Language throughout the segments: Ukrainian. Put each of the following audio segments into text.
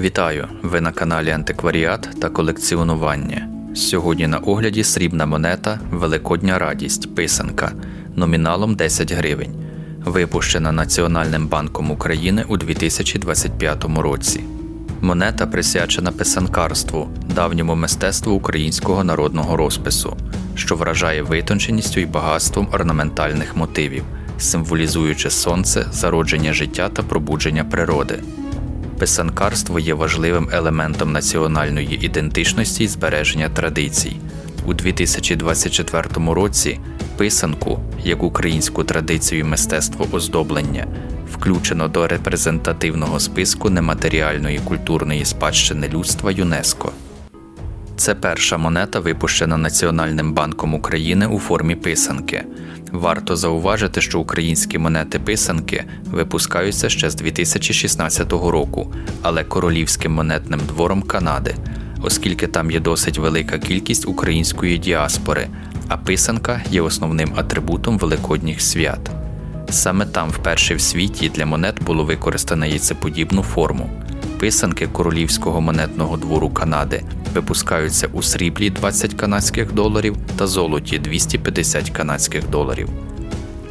Вітаю! Ви на каналі Антикваріат та колекціонування. Сьогодні на огляді срібна монета Великодня радість писанка номіналом 10 гривень, випущена Національним банком України у 2025 році. Монета присвячена писанкарству, давньому мистецтву українського народного розпису, що вражає витонченістю і багатством орнаментальних мотивів, символізуючи сонце, зародження життя та пробудження природи. Писанкарство є важливим елементом національної ідентичності і збереження традицій. У 2024 році писанку, як українську традицію мистецтво оздоблення, включено до репрезентативного списку нематеріальної культурної спадщини людства ЮНЕСКО. Це перша монета, випущена Національним банком України у формі писанки. Варто зауважити, що українські монети писанки випускаються ще з 2016 року, але королівським монетним двором Канади, оскільки там є досить велика кількість української діаспори, а писанка є основним атрибутом великодніх свят. Саме там вперше в світі для монет було використано яйцеподібну форму. Писанки королівського монетного двору Канади випускаються у сріблі 20 канадських доларів та золоті 250 канадських доларів.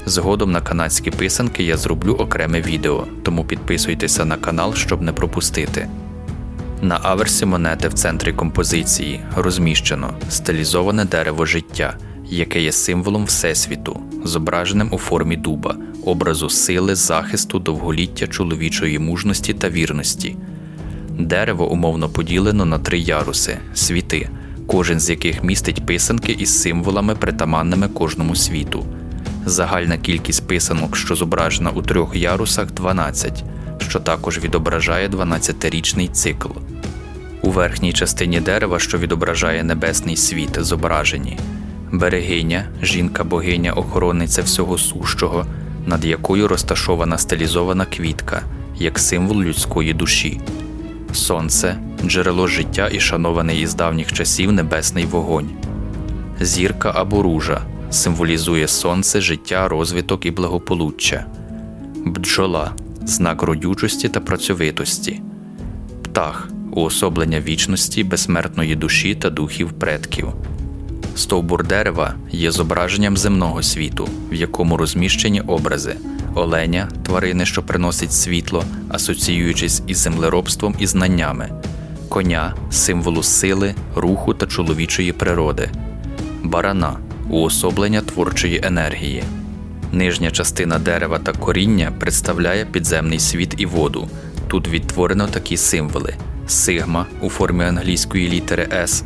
Згодом на канадські писанки я зроблю окреме відео, тому підписуйтеся на канал, щоб не пропустити. На аверсі монети в центрі композиції розміщено стилізоване дерево життя, яке є символом Всесвіту, зображеним у формі дуба, образу сили, захисту, довголіття чоловічої мужності та вірності. Дерево умовно поділено на три яруси світи, кожен з яких містить писанки із символами, притаманними кожному світу. Загальна кількість писанок, що зображена у трьох ярусах, 12, що також відображає 12-річний цикл. У верхній частині дерева, що відображає небесний світ, зображені берегиня, жінка-богиня, охоронниця всього сущого, над якою розташована стилізована квітка, як символ людської душі. Сонце, джерело життя і шанований із давніх часів небесний вогонь. Зірка або ружа символізує сонце, життя, розвиток і благополуччя. Бджола знак родючості та працьовитості. Птах уособлення вічності, безсмертної душі та духів предків. Стовбур дерева є зображенням земного світу, в якому розміщені образи оленя, тварини, що приносить світло, асоціюючись із землеробством і знаннями, коня, символу сили, руху та чоловічої природи, барана уособлення творчої енергії. Нижня частина дерева та коріння представляє підземний світ і воду. Тут відтворено такі символи: сигма у формі англійської літери С,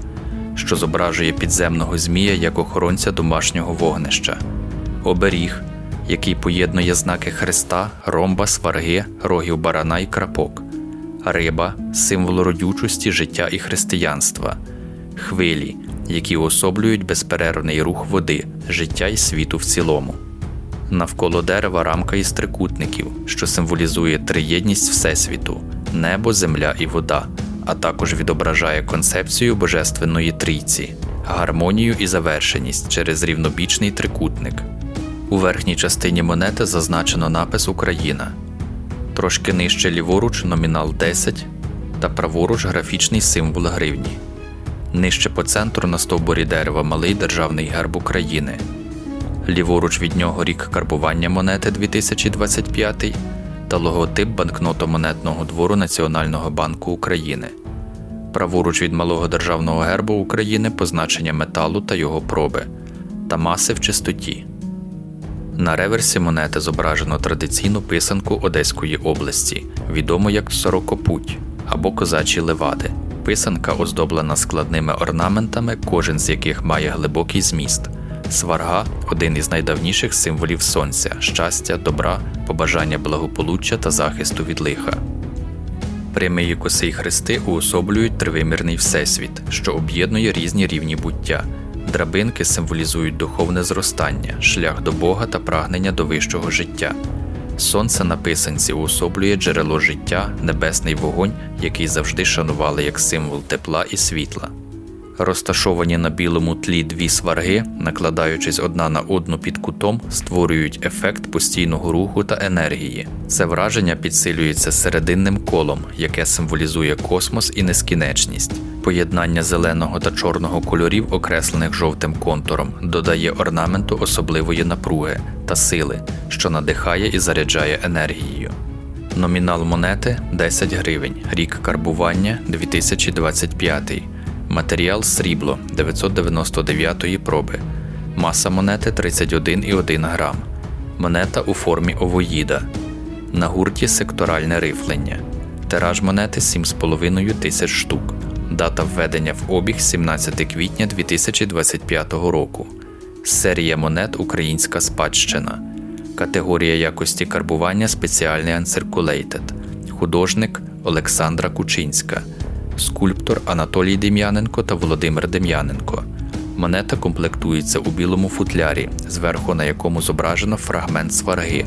що зображує підземного змія як охоронця домашнього вогнища, оберіг, який поєднує знаки хреста, ромба, сварги, рогів барана і крапок, риба символ родючості, життя і християнства, хвилі, які уособлюють безперервний рух води, життя і світу в цілому. Навколо дерева рамка із трикутників, що символізує триєдність Всесвіту, небо, земля і вода, а також відображає концепцію Божественної трійці, гармонію і завершеність через рівнобічний трикутник. У верхній частині монети зазначено напис Україна. Трошки нижче ліворуч номінал 10 та праворуч графічний символ гривні. Нижче по центру на стовбурі дерева малий державний герб України. Ліворуч від нього рік карбування монети 2025 та логотип банкнотомонетного двору Національного банку України. Праворуч від малого державного гербу України позначення металу та його проби та маси в чистоті. На реверсі монети зображено традиційну писанку Одеської області, відому як сорокопуть або козачі левади. Писанка оздоблена складними орнаментами, кожен з яких має глибокий зміст. Сварга один із найдавніших символів сонця, щастя, добра, побажання благополуччя та захисту від лиха. Прямий і косий хрести уособлюють тривимірний всесвіт, що об'єднує різні рівні буття. Драбинки символізують духовне зростання, шлях до Бога та прагнення до вищого життя. Сонце на писанці уособлює джерело життя, небесний вогонь, який завжди шанували як символ тепла і світла. Розташовані на білому тлі дві сварги, накладаючись одна на одну під кутом, створюють ефект постійного руху та енергії. Це враження підсилюється серединним колом, яке символізує космос і нескінченність. Поєднання зеленого та чорного кольорів, окреслених жовтим контуром, додає орнаменту особливої напруги та сили, що надихає і заряджає енергією. Номінал монети 10 гривень. Рік карбування 2025. Матеріал срібло 999 проби. Маса монети 31,1 грам. Монета у формі овоїда. На гурті секторальне рифлення. Тираж монети 7,5 тисяч штук. Дата введення в обіг 17 квітня 2025 року. Серія монет Українська спадщина. Категорія якості карбування спеціальний Uncirculated. Художник Олександра Кучинська. Скульптор Анатолій Дем'яненко та Володимир Дем'яненко. Монета комплектується у білому футлярі, зверху на якому зображено фрагмент сварги.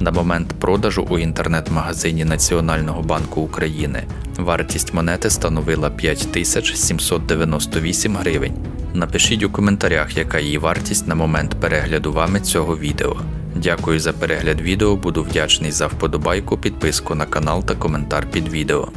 На момент продажу у інтернет-магазині Національного банку України вартість монети становила 5798 гривень. Напишіть у коментарях, яка її вартість на момент перегляду вами цього відео. Дякую за перегляд відео, буду вдячний за вподобайку, підписку на канал та коментар під відео.